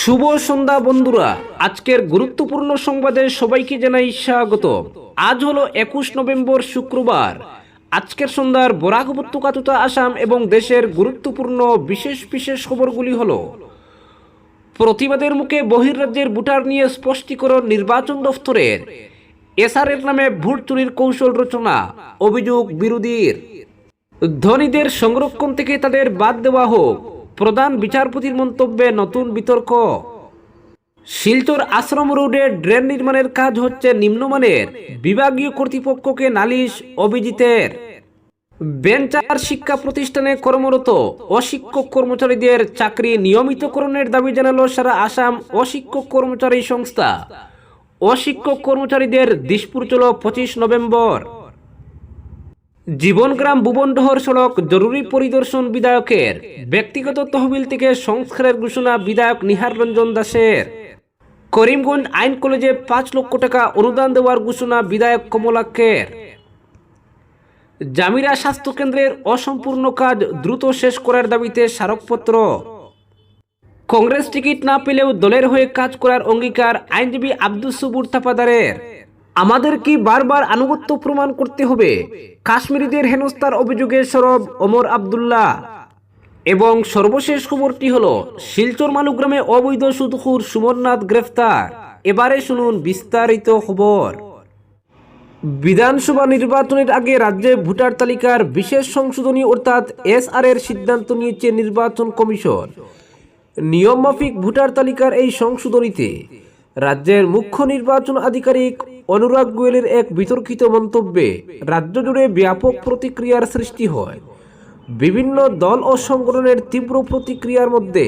শুভ সন্ধ্যা, বন্ধুরা। আজকের গুরুত্বপূর্ণ সংবাদে সবাইকে জানাই স্বাগত। আজ হলো একুশ নভেম্বর, শুক্রবার। আজকের সন্ধ্যার বরাক উপত্যকা তথা আসাম এবং দেশের গুরুত্বপূর্ণ বিশেষ বিশেষ খবরগুলি হলো, প্রতিবাদের মুখে বহির্রাজ্যের ভোটার নিয়ে স্পষ্টীকরণ নির্বাচন দফতরের এসআরের নামে ভোট চুরির কৌশল রচনা, অভিযোগ বিরোধীর। ধনীদের সংরক্ষণ থেকে তাদের বাদ দেওয়া হোক। প্রধান বিচারপতির মন্তব্যে নতুন বিতর্ক। শিলচর আশ্রম রোডে ড্রেন নির্মাণের কাজ হচ্ছে নিম্নমানের। বিভাগীয় কর্তৃপক্ষকে নালিশ অভিজিতের। বেঞ্চার শিক্ষা প্রতিষ্ঠানে কর্মরত অশিক্ষক কর্মচারীদের চাকরি নিয়মিতকরণের দাবি জানালো সারা আসাম অশিক্ষক কর্মচারী সংস্থা। অশিক্ষক কর্মচারীদের দিশপুর চলো পঁচিশ নভেম্বর। জীবনগ্রাম ভুবনডহর সড়ক জরুরি পরিদর্শন বিধায়কের। ব্যক্তিগত তহবিল থেকে সংস্কারের ঘোষণা বিধায়ক নিহার রঞ্জন দাসের। করিমগঞ্জ আইন কলেজে পাঁচ লক্ষ টাকা অনুদান দেওয়ার ঘোষণা বিধায়ক কমলাক্ষের। জামিরা স্বাস্থ্য কেন্দ্রের অসম্পূর্ণ কাজ দ্রুত শেষ করার দাবিতে স্মারকপত্র। কংগ্রেস টিকিট না পেলেও দলের হয়ে কাজ করার অঙ্গীকার আইনজীবী আব্দুল সুবুর তাপাদারের আমাদের কি বারবার আনুগত্য প্রমাণ করতে হবে। কাশ্মীরিদের হেনস্থার অভিযোগে সরব ওমর আবদুল্লাহ। এবং সর্বশেষ খবরটি হল, শিলচর মালুগ্রামে অবৈধ সুদখুর সুমরনাথ গ্রেফতার। এবারে শুনুন বিস্তারিত খবর। বিধানসভা নির্বাচনের আগে রাজ্যে ভোটার তালিকার বিশেষ সংশোধনী অর্থাৎ এসআর এর সিদ্ধান্ত নিয়েছে নির্বাচন কমিশন। নিয়মমাফিক ভোটার তালিকার এই সংশোধনীতে রাজ্যের মুখ্য নির্বাচন আধিকারিক অনুরাগ গোয়েলের এক বিতর্কিত মন্তব্যে রাজ্য জুড়ে ব্যাপক প্রতিক্রিয়ার সৃষ্টি হয়। বিভিন্ন দল ও সংগঠনের তীব্র প্রতিক্রিয়ার মধ্যে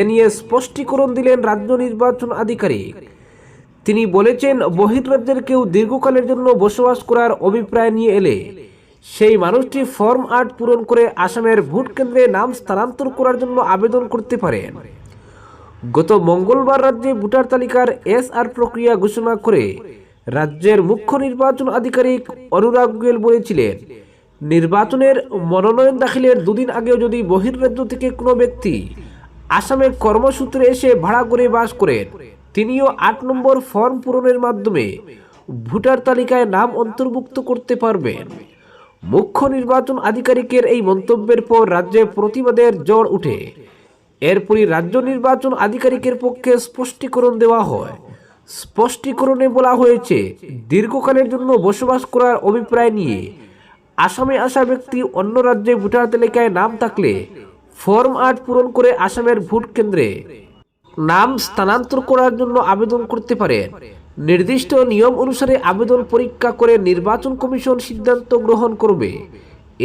এ নিয়ে স্পষ্টীকরণ দিলেন রাজ্য নির্বাচন আধিকারিক। তিনি বলেছেন বহির্রাজ্যের কেউ দীর্ঘকালের জন্য বসবাস করার অভিপ্রায় নিয়ে এলে সেই মানুষটি ফর্ম আট পূরণ করে আসামের ভোট কেন্দ্রে নাম স্থানান্তর করার জন্য আবেদন করতে পারেন। গত মঙ্গলবার রাজ্যে ভোটার তালিকার এস আর প্রক্রিয়া ঘোষণা করে রাজ্যের মুখ্য নির্বাচন আধিকারিক অনুরাগ গোয়েল বলেছিলেন, নির্বাচনের মনোনয়ন দাখিলের দুদিন আগেও যদি বহির্রাজ্য থেকে কোনো ব্যক্তি আসামের কর্মসূত্রে এসে ভাড়া করে বাস করেন, তিনিও আট নম্বর ফর্ম পূরণের মাধ্যমে ভোটার তালিকায় নাম অন্তর্ভুক্ত করতে পারবেন। মুখ্য নির্বাচন আধিকারিকের এই মন্তব্যের পর রাজ্যে প্রতিবাদের জ্বর উঠে। এরপরই রাজ্য নির্বাচন আধিকারিকের পক্ষে স্পষ্টীকরণ দেওয়া হয়। স্পষ্টীকরণে বলা হয়েছে, দীর্ঘকালের জন্য বসবাস করার অভিপ্রায় নিয়ে আসামে আসা ব্যক্তি অন্য রাজ্যে ভোটার তালিকায় নাম থাকলে ফর্ম আট পূরণ করে আসামের ভোট কেন্দ্রে নাম স্থানান্তর করার জন্য আবেদন করতে পারেন নির্দিষ্ট নিয়ম অনুসারে আবেদন পরীক্ষা করে নির্বাচন কমিশন সিদ্ধান্ত গ্রহণ করবে।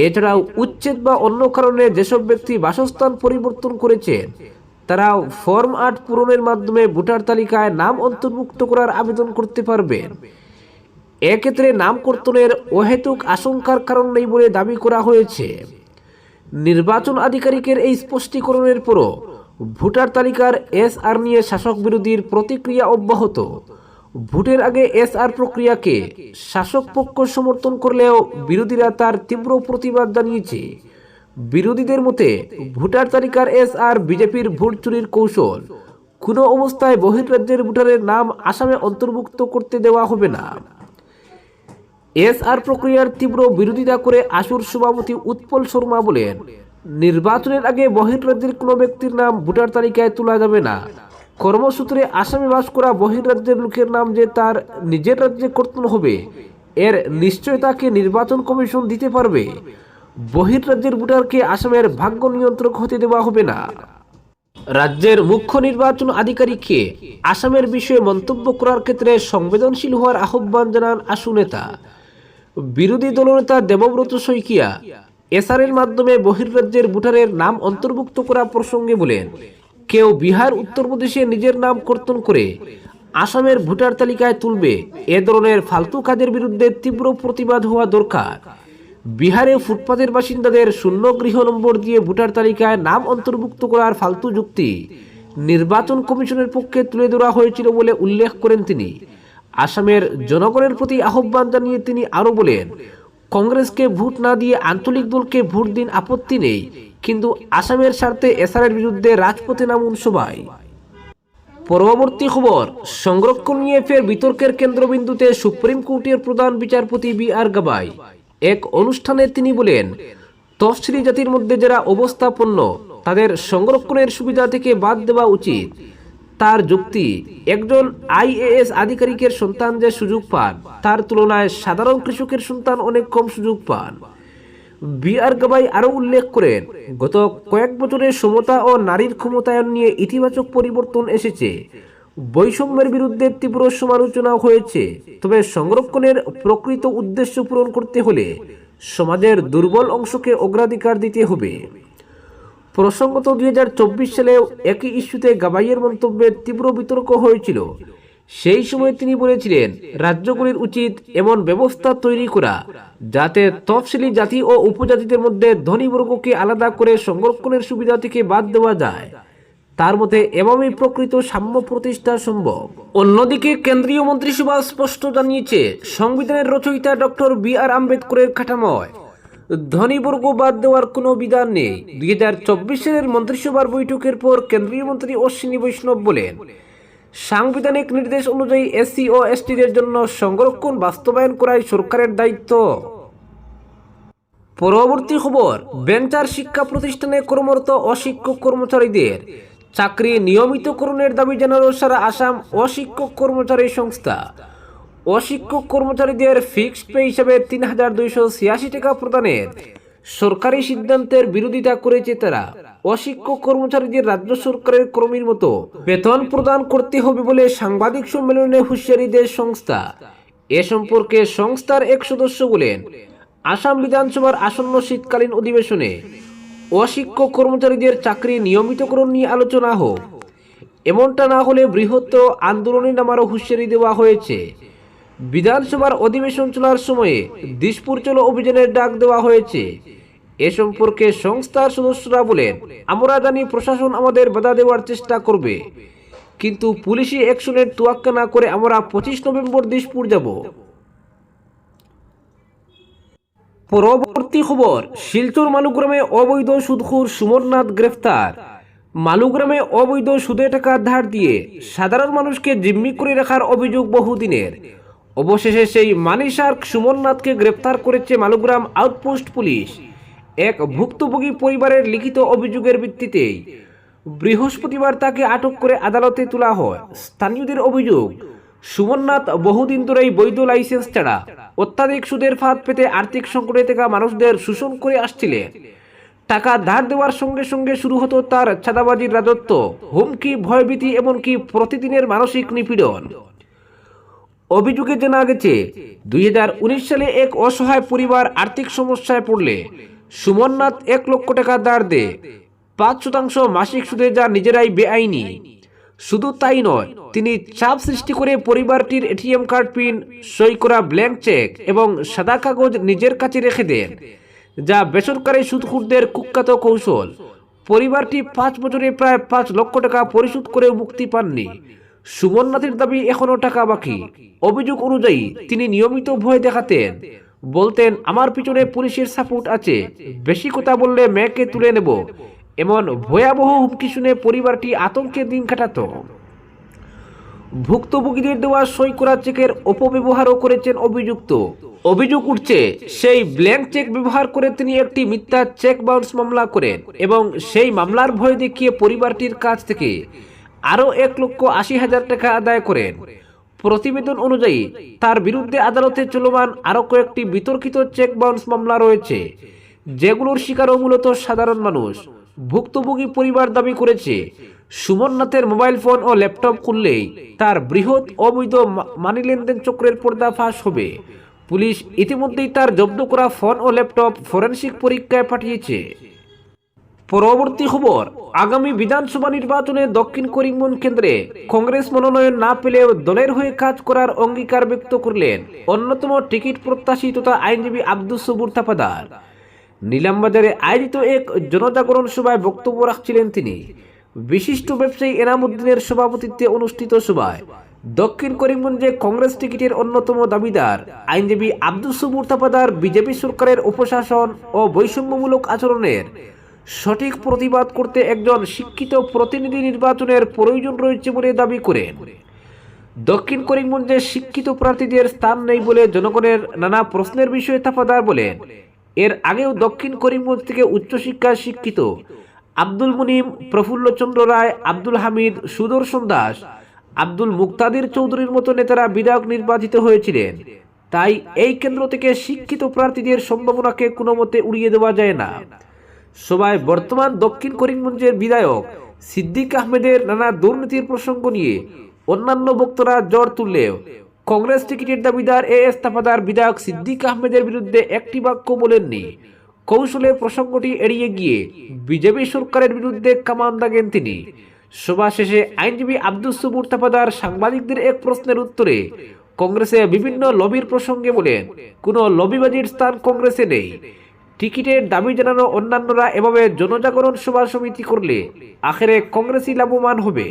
এছাড়াও উচ্ছেদ বা অন্য কারণে যেসব ব্যক্তি বাসস্থান পরিবর্তন করেছেন তারাও ফর্ম আট পূরণের মাধ্যমে ভোটার তালিকায় নাম অন্তর্ভুক্ত করার আবেদন করতে পারবেন এক্ষেত্রে নাম কর্তনের অহেতুক আশঙ্কার কারণ নেই বলে দাবি করা হয়েছে। নির্বাচন আধিকারিকের এই স্পষ্টীকরণের পরও ভোটার তালিকার এস আর নিয়ে শাসক বিরোধীর প্রতিক্রিয়া অব্যাহত। ভোটের আগে এস আর প্রক্রিয়াকে শাসক পক্ষ সমর্থন করলেও বিরোধীরা তার তীব্র প্রতিবাদ জানিয়েছে। বিরোধীদের মতে, ভোটার তালিকার এস আর বিজেপির ভোট চুরির কৌশল। কোনো অবস্থায় বহির্রাজ্যের ভোটারের নাম আসামে অন্তর্ভুক্ত করতে দেওয়া হবে না। এস আর প্রক্রিয়ার তীব্র বিরোধিতা করে আসুর সভাপতি উৎপল শর্মা বলেন, নির্বাচনের আগে বহির্রাজ্যের কোনো ব্যক্তির নাম ভোটার তালিকায় তোলা যাবে না। কর্মসূত্রে আসামে বাস করা বহির্রাজ্যের লোকের নাম যে তার নিজের রাজ্যে কর্তন হবে, এর নিশ্চয়তাকে নির্বাচন কমিশন দিতে পারবে। বহির্রাজ্যের ভোটারকে আসামের ভাগ্য নিয়ন্ত্রক হতে দেওয়া হবে না। রাজ্যের মুখ্য নির্বাচন আধিকারিককে আসামের বিষয়ে মন্তব্য করার ক্ষেত্রে সংবেদনশীল হওয়ার আহ্বান জানান আশু নেতা। বিরোধী দলনেতা দেবব্রত শইকিয়া এসআরের মাধ্যমে বহির্রাজ্যের ভোটারের নাম অন্তর্ভুক্ত করা প্রসঙ্গে বলেন, কেউ বিহার, উত্তরপ্রদেশে নিজের নাম কর্তন করে আসামের ভোটার তালিকায় তুলবে। এ ধরনের ফালতু কাজের বিরুদ্ধে তীব্র প্রতিবাদ হওয়া দরকার। বিহারে ফুটপাতের বাসিন্দাদের শূন্য গৃহ নম্বর দিয়ে ভোটার তালিকায় নাম অন্তর্ভুক্ত করার ফালতু যুক্তি নির্বাচন কমিশনের পক্ষে তুলে ধরা হয়েছিল বলে উল্লেখ করেন তিনি। আসামের জনগণের প্রতি আহ্বান জানিয়ে তিনি আরও বলেন, কংগ্রেসকে ভোট না দিয়ে আঞ্চলিক দলকে ভোট দিন আপত্তি নেই, কিন্তু আসামের স্বার্থে এসআরের বিরুদ্ধে রাজপথে নামুন সবাই। পরবর্তী খবর, সংরক্ষণ নিয়ে ফের বিতর্কের কেন্দ্রবিন্দুতে সুপ্রিম কোর্টের প্রধান বিচারপতি বি আর গাবাই এক অনুষ্ঠানে তিনি বলেন, তফসিলি জাতির মধ্যে যারা অবস্থাপন্ন, তাদের সংরক্ষণের সুবিধা থেকে বাদ দেওয়া উচিত। তার যুক্তি, একজন আইএএস আধিকারিকের সন্তান যে সুযোগ পান, তার তুলনায় সাধারণ কৃষকের সন্তান অনেক কম সুযোগ পান। বি আর গাবাই আরও উল্লেখ করেন, গত কয়েক বছরে সমতা ও নারীর ক্ষমতায়ন নিয়ে ইতিবাচক পরিবর্তন এসেছে। বৈষম্যের বিরুদ্ধে তীব্র সমালোচনা হয়েছে। তবে সংরক্ষণের প্রকৃত উদ্দেশ্য পূরণ করতে হলে সমাজের দুর্বল অংশকে অগ্রাধিকার দিতে হবে। প্রসঙ্গত দুই হাজার চব্বিশ সালে একই ইস্যুতে গাবাইয়ের মন্তব্যে তীব্র বিতর্ক হয়েছিল। সেই সময় তিনি বলেছিলেন, রাজ্যগুলির উচিত এমন ব্যবস্থা তৈরি করা যাতে তফসিলি জাতি ও উপজাতিদের মধ্যে ধনী বর্গকে আলাদা করে সংরক্ষণের সুবিধা থেকে বাদ দেওয়া যায়। তার মতে এভাবেই প্রকৃত সাম্য প্রতিষ্ঠা সম্ভব। অন্যদিকে কেন্দ্রীয় মন্ত্রিসভা স্পষ্ট জানিয়েছে, সংবিধানের রচয়িতা ডক্টর বি আর আম্বেদকরের কাঠামোয় ধনীবর্গ বাদ দেওয়ার কোনো বিধান নেই। দুই হাজার চব্বিশ সালের মন্ত্রিসভার বৈঠকের পর কেন্দ্রীয় মন্ত্রী অশ্বিনী বৈষ্ণব বলেন, সাংবিধানিক নির্দেশ অনুযায়ী এসসি ও এসটিদের জন্য সংরক্ষণ বাস্তবায়ন করাই সরকারের দায়িত্ব। পরবর্তী খবর, বেঞ্চার শিক্ষা প্রতিষ্ঠানে কর্মরত অশিক্ষক কর্মচারীদের চাকরি নিয়মিতকরণের দাবি জানালো সারা আসাম অশিক্ষক কর্মচারী সংস্থা। অশিক্ষক কর্মচারীদের ফিক্সড পে হিসাবে তিন হাজার দুইশো ছিয়াশি টাকা প্রদানের সরকারি সিদ্ধান্তের বিরোধিতা করেছে তারা। অশিক্ষক কর্মচারীদের রাজ্য সরকারের কর্মীর মতো বেতন প্রদান করতে হবে বলে সাংবাদিক সম্মেলনে হুঁশিয়ারি দেয় সংস্থা। এ সম্পর্কে সংস্থার এক সদস্য বলেন, আসাম বিধানসভার আসন্ন শীতকালীন অধিবেশনে অশিক্ষক কর্মচারীদের চাকরি নিয়মিতকরণ নিয়ে আলোচনা হোক। এমনটা না হলে বৃহত্তর আন্দোলনে নামারও হুঁশিয়ারি দেওয়া হয়েছে। বিধানসভার অধিবেশন চলার সময়ে দিশপুর চলো অভিযানের ডাক দেওয়া হয়েছে। এ সম্পর্কে সংস্থার সদস্যরা বলেন, আমরা জানি প্রশাসন আমাদের বাধা দেওয়ার চেষ্টা করবে। কিন্তু পুলিশি অ্যাকশনের তোয়াক্কা না করে আমরা পঁচিশ নভেম্বর দিশপুর যাব। পরবর্তী খবর, শিলচর মালুগ্রামে অবৈধ সুদখোর সুমরনাথ গ্রেফতার। মালুগ্রামে অবৈধ সুদে টাকা ধার দিয়ে সাধারণ মানুষকে জিম্মি করে রাখার অভিযোগ বহুদিনের। অবশেষে সেই মানিসার্ক সুমরনাথকে গ্রেপ্তার করেছে মালুগ্রাম আউটপোস্ট পুলিশ, এক ভুক্তভোগী পরিবারের লিখিত অভিযোগের ভিত্তিতেই। বৃহস্পতিবার তাকে আটক করে আদালতে তোলা হয়। স্থানীয়দের অভিযোগ সুমননাথ বহুদিন ধরেই বৈধ লাইসেন্স ছাড়া অত্যাধিক সুদের ফাঁদ পেতে আর্থিক সংকটে থাকা মানুষদের শোষণ করে আসছিলে টাকা ধার দেওয়ার সঙ্গে সঙ্গে শুরু হতো তার ছাদাবাজির রাজত্ব, হুমকি, ভয়ভীতি, এমনকি প্রতিদিনের মানসিক নিপীড়ন। অভিযোগে জানা গেছে, দুই হাজার উনিশ সালে এক অসহায় পরিবার আর্থিক সমস্যায় পড়লে সুমননাথ এক লক্ষ টাকা ধার দেয়। পাঁচ শতাংশ মাসিক সুদে যা নিজেরাই বেআইনি। শুধু তাই নয়, তিনি চাপ সৃষ্টি করে পরিবারটির এটিএম কার্ড পিন, সই করা ব্ল্যাঙ্ক চেক এবং সাদা কাগজ নিজের কাছে রেখে দেন, যা বেসরকারি সুদখুরদের কুখ্যাত কৌশল। পরিবারটি পাঁচ বছরে প্রায় পাঁচ লক্ষ টাকা পরিশোধ করে মুক্তি পাননি। সুমননাথের দাবি এখনও টাকা বাকি। অভিযোগ অনুযায়ী, তিনি নিয়মিত ভয় দেখাতেন, বলতেন, আমার পিছনে পুলিশের সাপোর্ট আছে, বেশি কথা বললে মেয়েকে তুলে নেব। এমন ভয়াবহ হুমকি শুনে পরিবারটি আতঙ্কে দিন কাটাতো। ভুক্তভোগীদের দেওয়া সই করা চেকের অপব্যবহারও করেছেন অভিযুক্ত। অভিযোগ উঠছে, সেই ব্ল্যাঙ্ক চেক ব্যবহার করে তিনি একটি মিথ্যা চেক বাউন্স মামলা করেন এবং সেই মামলার ভয় দেখিয়ে পরিবারটির কাছ থেকে আরও এক লক্ষ আশি হাজার টাকা আদায় করেন। প্রতিবেদন অনুযায়ী, তার বিরুদ্ধে আদালতে চলমান আরও কয়েকটি বিতর্কিত চেক বাউন্স মামলা রয়েছে, যেগুলোর শিকারও মূলত সাধারণ মানুষ। ভুক্তভোগী পরিবার দাবি করেছে, সুমননাথের মোবাইল ফোন ও ল্যাপটপ খুললেই তার বৃহৎ অবৈধ মানি লেনদেন চক্রের পর্দা ফাঁস হবে। পুলিশ ইতিমধ্যেই তার জব্দ করা ফোন ও ল্যাপটপ ফরেনসিক পরীক্ষায় পাঠিয়েছে। পরবর্তী খবর, আগামী বিধানসভা নির্বাচনে দক্ষিণ করিমগঞ্জ কেন্দ্রে কংগ্রেস মনোনয়ন না পেলেও দলের হয়ে কাজ করার অঙ্গীকার ব্যক্ত করলেন অন্যতম টিকিট প্রত্যাশী তথা আইনজীবী আব্দুল সবুর তাপাদার নিলামবাজারে আয়োজিত এক জনজাগরণ সভায় বক্তব্য রাখছিলেন তিনি। বিশিষ্ট ব্যবসায়ী এনামুদ্দিনের সভাপতিত্বে অনুষ্ঠিত সভায় দক্ষিণ করিমগঞ্জে কংগ্রেস টিকিটের অন্যতম দাবিদার আইনজীবী আব্দুল সবুর বিজেপি সরকারের উপশাসন ও বৈষম্যমূলক আচরণের সঠিক প্রতিবাদ করতে একজন শিক্ষিত প্রতিনিধি নির্বাচনের প্রয়োজন রয়েছে বলে দাবি করেন। দক্ষিণ করিমগঞ্জে শিক্ষিত প্রার্থীদের স্থান নেই বলে জনগণের নানা প্রশ্নের বিষয়ে তাফাদার বলেন এর আগেও দক্ষিণ করিমগঞ্জ থেকে উচ্চশিক্ষায় শিক্ষিত। আব্দুল মুনিম প্রফুল্লচন্দ্র রায়, আব্দুল হামিদ, সুদর্শন দাস, আব্দুল মুক্তাদির চৌধুরীর মতো নেতারা বিধায়ক নির্বাচিত হয়েছিলেন। তাই এই কেন্দ্র থেকে শিক্ষিত প্রার্থীদের সম্ভাবনাকে কোনো মতে উড়িয়ে দেওয়া যায় না। সবাই বর্তমান দক্ষিণ করিমগঞ্জের বিধায়ক সিদ্দিক আহমেদের নানা দুর্নীতির প্রসঙ্গ নিয়ে অন্যান্য বক্তারা জ্বর তুললেও কংগ্রেস টিকিটের দাবিদার এ এস তাফাদার বিধায়ক সিদ্দিক আহমেদের বিরুদ্ধে একটি বাক্য বলেননি। কৌশলে প্রসঙ্গটি এড়িয়ে গিয়ে বিজেপি সরকারের বিরুদ্ধে কামান দাগেন তিনি। সভা শেষে আইনজীবী আব্দুল সুবুর তাফাদার সাংবাদিকদের এক প্রশ্নের উত্তরে কংগ্রেসে বিভিন্ন লবির প্রসঙ্গে বলেন, কোনো লবিবাজির স্থান কংগ্রেসে নেই। টিকিটের দাবি জানানো অন্যান্যরা এভাবে জনজাগরণ সভা সমিতি করলে আখেরে কংগ্রেসই লাভবান হবে।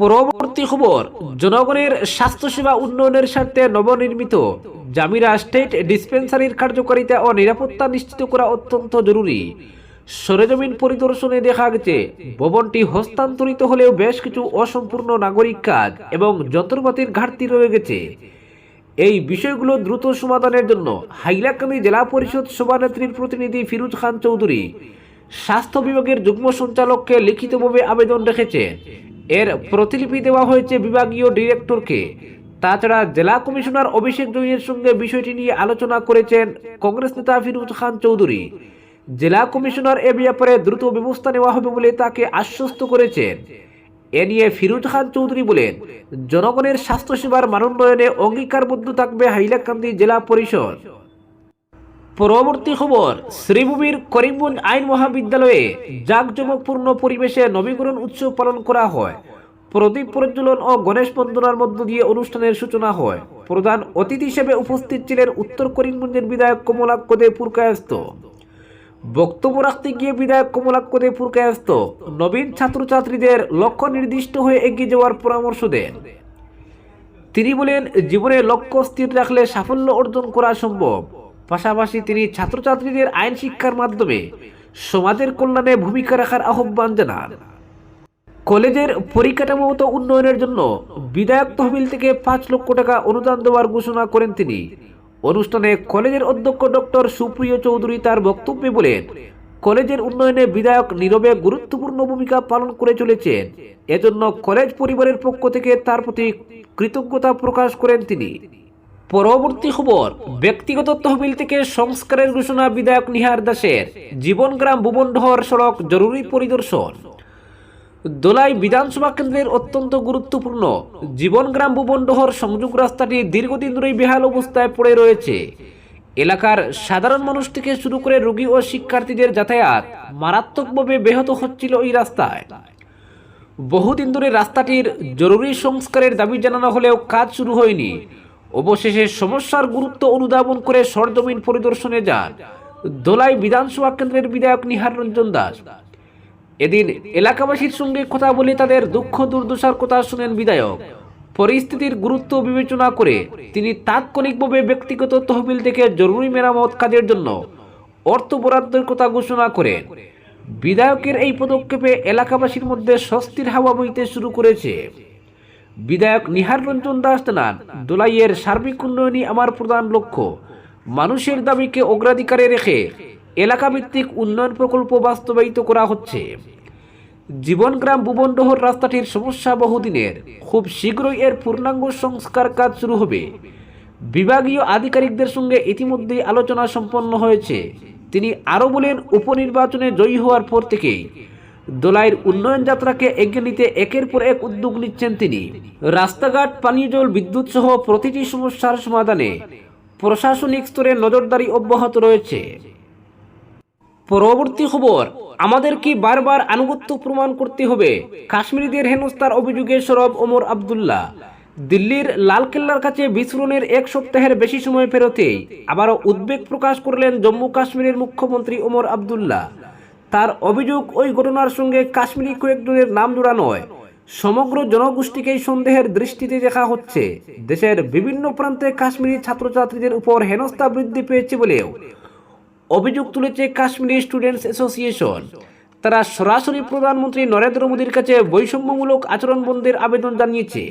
পরবর্তী খবর, জনগণের স্বাস্থ্যসেবা উন্নয়নের স্বার্থে নবনির্মিত জামিরা স্টেট ডিসপেন্সারির কার্যকারিতা ও নিরাপত্তা নিশ্চিত করা অত্যন্ত জরুরি। সরেজমিন পরিদর্শনে দেখা গেছে, ভবনটি হস্তান্তরিত হলেও বেশ কিছু অসম্পূর্ণ নাগরিক কাজ এবং যন্ত্রপাতির ঘাটতি রয়ে গেছে। এই বিষয়গুলো দ্রুত সমাধানের জন্য হাইলাকান্দি জেলা পরিষদ সভানেত্রীর প্রতিনিধি ফিরুজ খান চৌধুরী স্বাস্থ্য বিভাগের যুগ্ম সঞ্চালককে লিখিতভাবে আবেদন রেখেছেন। এর প্রতিলিপি দেওয়া হয়েছে বিভাগীয় ডিরেক্টরকে। তাছাড়া জেলা কমিশনার অভিষেক জৈনের সঙ্গে বিষয়টি নিয়ে আলোচনা করেছেন কংগ্রেস নেতা ফিরোজ খান চৌধুরী। জেলা কমিশনার এ ব্যাপারে দ্রুত ব্যবস্থা নেওয়া হবে বলে তাকে আশ্বস্ত করেছেন। এ নিয়ে ফিরোজ খান চৌধুরী বলেন, জনগণের স্বাস্থ্যসেবার মানোন্নয়নে অঙ্গীকারবদ্ধ থাকবে হাইলাকান্দি জেলা পরিষদ। পরবর্তী খবর, শ্রীভূমির করিমগঞ্জ আইন মহাবিদ্যালয়ে জাঁকজমকপূর্ণ পরিবেশে নবীকরণ উৎসব পালন করা হয়। প্রদীপ প্রজ্বলন ও গণেশ বন্দনার মধ্য দিয়ে অনুষ্ঠানের সূচনা হয়। প্রধান অতিথি হিসেবে উপস্থিত ছিলেন উত্তর করিমগঞ্জের বিধায়ক কমলাক্ষ দে পুরকায়স্ত বক্তব্য রাখতে গিয়ে বিধায়ক কমলাক্ষ দে পুরকায়স্ত নবীন ছাত্রছাত্রীদের লক্ষ্য নির্দিষ্ট হয়ে এগিয়ে যাওয়ার পরামর্শ দেন। তিনি বলেন, জীবনে লক্ষ্য স্থির রাখলে সাফল্য অর্জন করা সম্ভব। পাশাপাশি তিনি ছাত্রছাত্রীদের আইন শিক্ষার মাধ্যমে সমাজের কল্যাণে ভূমিকা রাখার আহ্বান জানান। কলেজের পরিকাঠামোগত উন্নয়নের জন্য বিধায়ক তহবিল থেকে পাঁচ লক্ষ টাকা অনুদান দেওয়ার ঘোষণা করেন তিনি। অনুষ্ঠানে কলেজের অধ্যক্ষ ডক্টর সুপ্রিয় চৌধুরী তার বক্তব্যে বলেন, কলেজের উন্নয়নে বিধায়ক নীরবে গুরুত্বপূর্ণ ভূমিকা পালন করে চলেছেন। এজন্য কলেজ পরিবারের পক্ষ থেকে তার প্রতি কৃতজ্ঞতা প্রকাশ করেন তিনি। পরবর্তী খবর, ব্যক্তিগত তহবিল থেকে সংস্কারের ঘোষণা বিধায়ক নিহার দাসের। জীবনগ্রাম ভুবনডহর সড়ক জরুরি পরিদর্শন। দোলাই বিধানসভা কেন্দ্রের অত্যন্ত গুরুত্বপূর্ণ। জীবনগ্রাম ভুবনডহর সংযোগ রাস্তাটি দীর্ঘদিন ধরেই বেহাল অবস্থায় পড়ে রয়েছে। এলাকার সাধারণ মানুষ থেকে শুরু করে রোগী ও শিক্ষার্থীদের যাতায়াত মারাত্মকভাবে ব্যাহত হচ্ছিল এই রাস্তায়। বহুদিন ধরে রাস্তাটির জরুরি সংস্কারের দাবি জানানো হলেও কাজ শুরু হয়নি। অবশেষে সমস্যার গুরুত্ব অনুধাবন করে সরজমিন পরিদর্শনে যান দোলাই বিধানসভা কেন্দ্রের বিধায়ক নিহার রঞ্জন দাস। এদিন এলাকাবাসীর সঙ্গে কথা বলে তাদের দুঃখ দুর্দশার কথা শুনেন বিধায়ক। পরিস্থিতির গুরুত্ব বিবেচনা করে তিনি তাৎক্ষণিকভাবে ব্যক্তিগত তহবিল থেকে জরুরি মেরামত কাজের জন্য অর্থ বরাদ্দের কথা ঘোষণা করেন। বিধায়কের এই পদক্ষেপে এলাকাবাসীর মধ্যে স্বস্তির হাওয়া বইতে শুরু করেছে। বিধায়ক নিহার রঞ্জন দাস জানান, দোলাইয়ের সার্বিক উন্নয়নই আমার প্রধান লক্ষ্য। মানুষের দাবিকে অগ্রাধিকারে রেখে এলাকাভিত্তিক উন্নয়ন প্রকল্প বাস্তবায়িত করা হচ্ছে। জীবনগ্রাম ভুবনডহর রাস্তাটির সমস্যা বহুদিনের। খুব শীঘ্রই এর পূর্ণাঙ্গ সংস্কার কাজ শুরু হবে। বিভাগীয় আধিকারিকদের সঙ্গে ইতিমধ্যেই আলোচনা সম্পন্ন হয়েছে। তিনি আরও বলেন, উপনির্বাচনে জয়ী হওয়ার পর থেকেই দোলাইয়ের উন্নয়ন যাত্রাকে এগিয়ে নিতে একের পর এক উদ্যোগ নিচ্ছেন তিনি। রাস্তাঘাট, পানীয় জল, বিদ্যুৎ সহ প্রতিটি সমস্যার সমাধানে প্রশাসনিক স্তরে নজরদারি অব্যাহত রয়েছে। পরবর্তী খবর, আমাদের কি বারবার আনুগত্য প্রমাণ করতে হবে? কাশ্মীরিদের হেনস্থার অভিযোগে সরব ওমর আবদুল্লাহ। দিল্লির লালকেল্লার কাছে বিস্ফোরণের এক সপ্তাহের বেশি সময় ফেরতেই আবারও উদ্বেগ প্রকাশ করলেন জম্মু কাশ্মীরের মুখ্যমন্ত্রী ওমর আবদুল্লাহ। তার অভিযোগ ওই ঘটনার সঙ্গে কাশ্মীরি কয়েকজনের নাম জোড়া নয় সমগ্র জনগোষ্ঠীকেই সন্দেহের দৃষ্টিতে দেখা হচ্ছে। দেশের বিভিন্ন প্রান্তে কাশ্মীরি ছাত্রছাত্রীদের উপর হেনস্থা বৃদ্ধি পেয়েছে বলেও অভিযোগ তুলেছে কাশ্মীরি স্টুডেন্টস অ্যাসোসিয়েশন। তারা সরাসরি প্রধানমন্ত্রী নরেন্দ্র মোদীর কাছে বৈষম্যমূলক আচরণ বন্ধের আবেদন জানিয়েছে।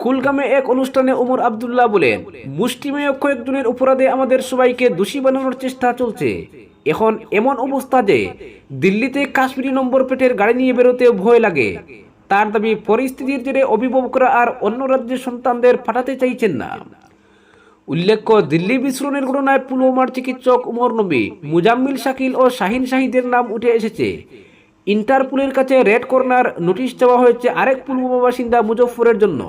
কুলগামে এক অনুষ্ঠানে ওমর আবদুল্লাহ বলেন, মুষ্টিমেয় কয়েকজনের অপরাধে আমাদের সবাইকে দোষী বানানোর চেষ্টা চলছে। এখন এমন অবস্থা যে দিল্লিতে কাশ্মীরি নম্বর প্লেটের গাড়ি নিয়ে বেরোতে ভয় লাগে। তার দাবি, পরিস্থিতির জেরে অভিভাবকরা আর অন্য রাজ্যের সন্তানদের পাঠাতে চাইছেন না। উল্লেখ্য, দিল্লি বিস্ফোরণের ঘটনায় পুলওয়ামার চিকিৎসক উমর নবী, মুজাম্মিল শাকিল ও শাহিন শাহিদের নাম উঠে এসেছে। ইন্টারপুলের কাছে রেড কর্নার নোটিশ দেওয়া হয়েছে আরেক পুলওয়ামা বাসিন্দা মুজফফরের জন্য।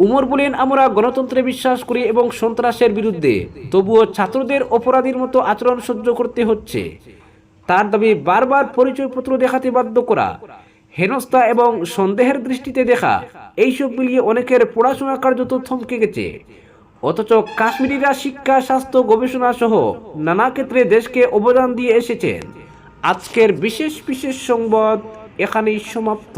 উমর বলেন, আমরা গণতন্ত্রে বিশ্বাস করি এবং সন্ত্রাসের বিরুদ্ধে। তবুও ছাত্রদের অপরাধীর মতো আচরণ সহ্য করতে হচ্ছে। তার দাবি, বারবার পরিচয়পত্র দেখাতে বাধ্য করা, হেনস্থা এবং সন্দেহের দৃষ্টিতে দেখা, এইসব মিলিয়ে অনেকের পড়াশোনা কার্যত থমকে গেছে। অথচ কাশ্মীরিরা শিক্ষা, স্বাস্থ্য, গবেষণা সহ নানা ক্ষেত্রে দেশকে অবদান দিয়ে এসেছেন। আজকের বিশেষ বিশেষ সংবাদ এখানেই সমাপ্ত।